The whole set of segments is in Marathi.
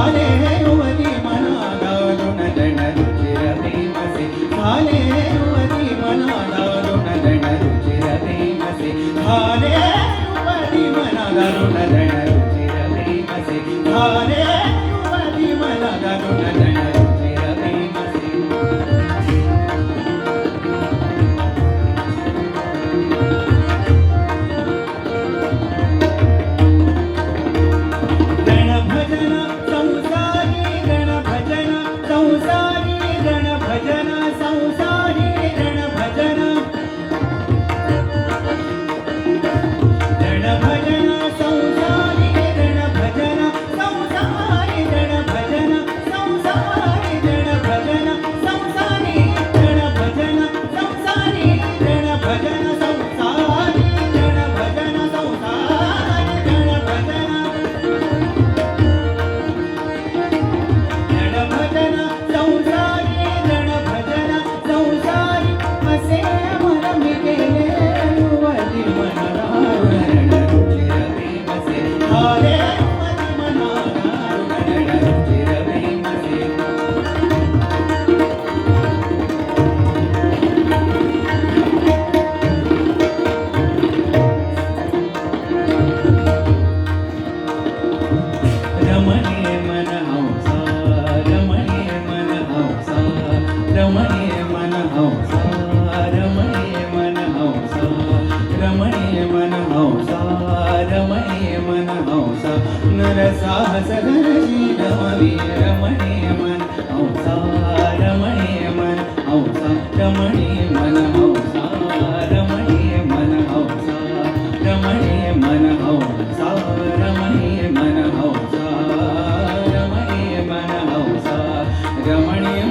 जाने हैं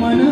ಮನ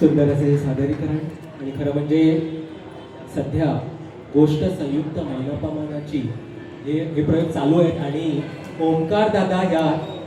सुंदर असे सादरीकरण आणि खरं म्हणजे सध्या गोष्ट संयुक्त मैनपामानाची हे हे प्रयोग चालू आहेत आणि ओंकार दादा या